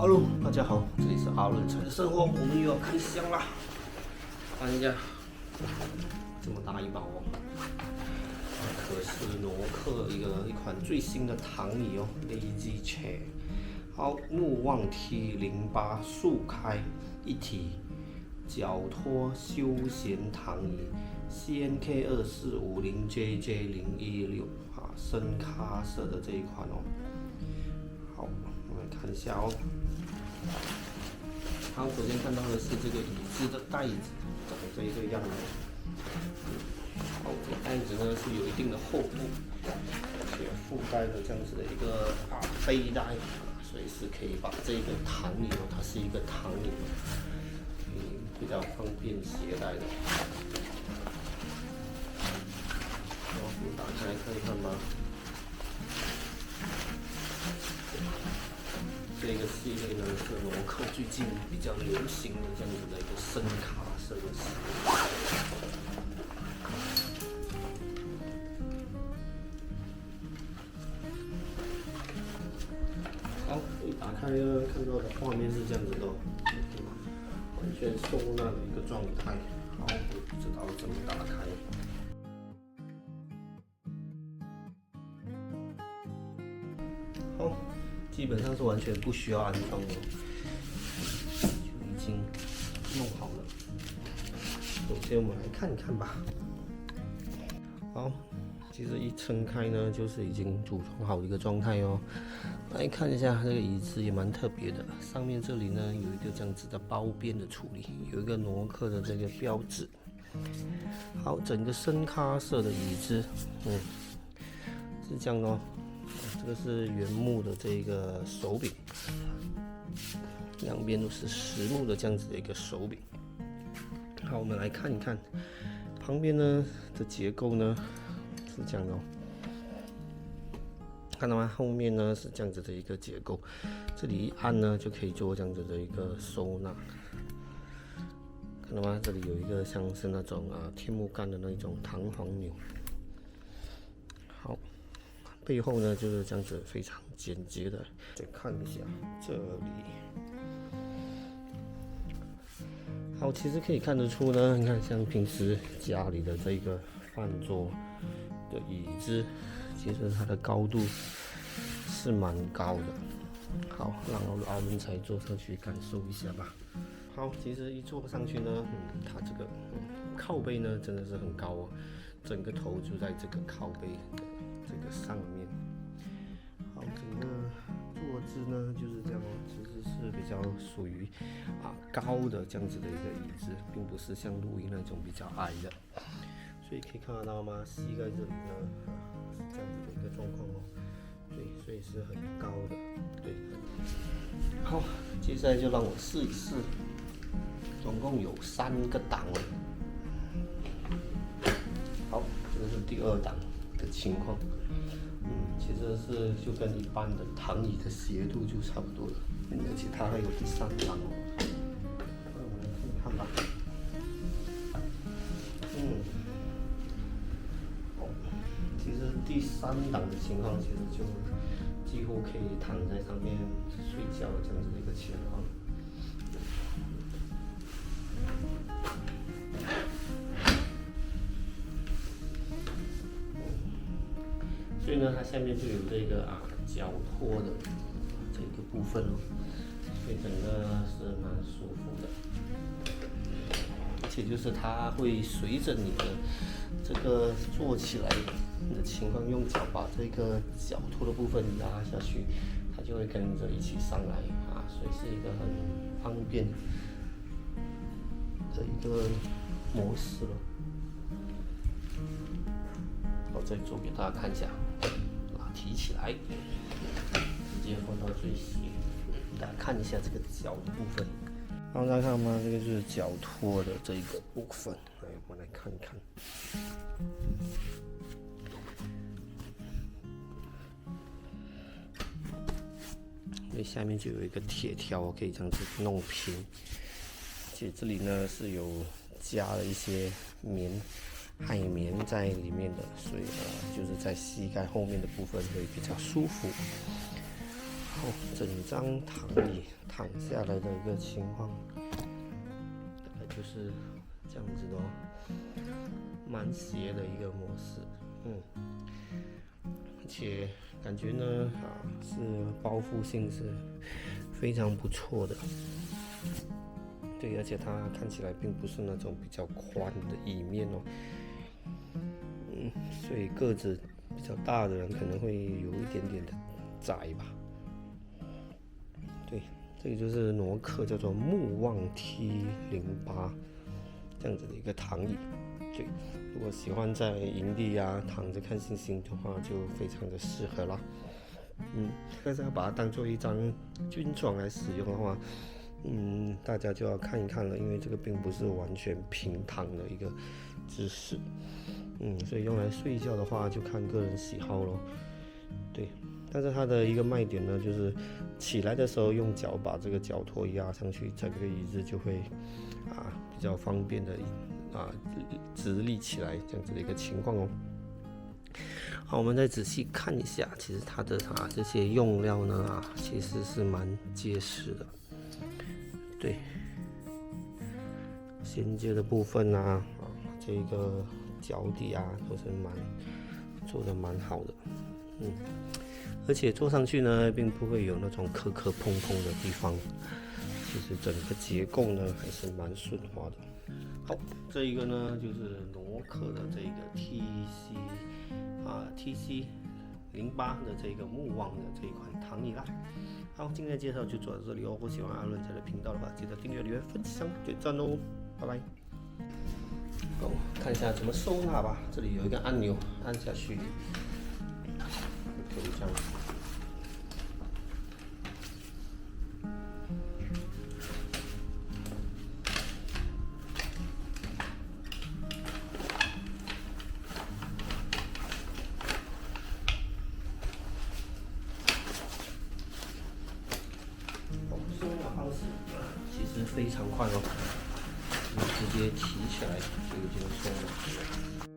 哈喽大家好，这里是阿伦城生活，我们又要开箱啦。看一下，这么大一包哦，可是诺克一个一款最新的躺椅哦，Lazy Chair。好，莫忘 T 零八速开一体脚托休闲躺椅，CNK 二四五零 JJ 零一六啊，深咖色的这一款哦。好，我们来看一下哦。好，首先看到的是这个椅子的袋子，长这个样子。好，这个袋子呢是有一定的厚度，且附带了这样子的一个啊背带，所以是可以把这个躺椅哦，它是一个躺椅，嗯，比较方便携带的。好，我们打开看一看吧。系列呢是罗克最近比较流行的这样子的一个深咖色的系。好，一打开呢，看到的画面是这样子的，完全收纳的一个状态。好，我不知道怎么打开。好，基本上是完全不需要安装的，就已经弄好了。首先我们来看看吧。好，其实一撑开呢，就是已经组装好的一个状态哦。来看一下这个椅子也蛮特别的，上面这里呢有一个这样子的包边的处理，有一个挪克的这个标志。好，整个深咖色的椅子，嗯，是这样哦。这是原木的这个手柄，两边都是实木的这样子的一个手柄。好，我们来看一看旁边呢的结构呢是这样的哦，看到吗？后面呢是这样子的一个结构，这里一按呢就可以做这样子的一个收纳，看到吗？这里有一个像是那种啊天幕杆的那种弹簧钮。好。背后呢就是这样子非常简洁的，再看一下这里。好，其实可以看得出呢，你看像平时家里的这个饭桌的椅子，其实它的高度是蛮高的。好，让我阿文才坐上去感受一下吧。好，其实一坐上去呢，它这个靠背呢真的是很高哦，整个头就在这个靠背。上面，好，整个坐姿呢就是这样哦，其实是比较属于啊高的这样子的一个椅子，并不是像露营那种比较矮的，所以可以看得到吗？膝盖这里呢是这样子的一个状况哦，对，所以是很高的，对。好，接下来就让我试一试，总共有三个档位，好，这个是第二档的情况。嗯，其实是就跟一般的躺椅的斜度就差不多了，而且它还有第三档哦。我们来看看吧。嗯，哦，其实第三档的情况，其实就几乎可以躺在上面睡觉这样子的一个情况。所以呢，它下面就有这个啊脚托的这个部分哦，所以整个是蛮舒服的，而且就是它会随着你的这个坐起来的情况，用脚把这个脚托的部分拉下去，它就会跟着一起上来啊，所以是一个很方便的一个模式了。我再做给大家看一下。提起来，直接放到最斜。大家看一下这个脚的部分，大家看吗？这个就是脚托的这一个部分。来，我们来看一看。因为下面就有一个铁条，我可以这样子弄平。而且这里呢是有加了一些棉。海绵在里面的，所以呢，就是在膝盖后面的部分会比较舒服。后整张躺椅躺下来的一个情况，大概就是这样子的哦，蛮斜的一个模式，嗯，而且感觉呢啊是包覆性是非常不错的，对，而且它看起来并不是那种比较宽的椅面哦，嗯，所以个子比较大的人可能会有一点点的窄吧。对，这个就是挪克叫做木旺 T 零八这样子的一个躺椅。对，如果喜欢在营地啊躺着看星星的话，就非常的适合啦。嗯，但是要把它当做一张军床来使用的话，嗯，大家就要看一看了，因为这个并不是完全平躺的一个姿势。嗯，所以用来睡觉的话，就看个人喜好咯。对。但是它的一个卖点呢，就是起来的时候用脚把这个脚托压上去，整个椅子就会啊比较方便的啊直立起来这样子的一个情况哦。好，我们再仔细看一下，其实它的啊这些用料呢啊其实是蛮结实的，对，衔接的部分啊啊这个脚底啊都是蛮做的蛮好的，嗯。而且坐上去呢，并不会有那种磕磕碰碰的地方，其实整个结构呢还是蛮顺滑的。好，这一个呢就是挪克的这个 T C 啊 T C 零八的这个木望的这一款躺椅啦。好，今天的介绍就做到这里哦。如果喜欢阿伦仔的频道的话，记得订阅、留言、分享、点赞哦。拜拜。好，看一下怎么收纳吧。这里有一个按钮，按下去。可以这样。收纳方式其实非常快哦，直接提起来就已经松了。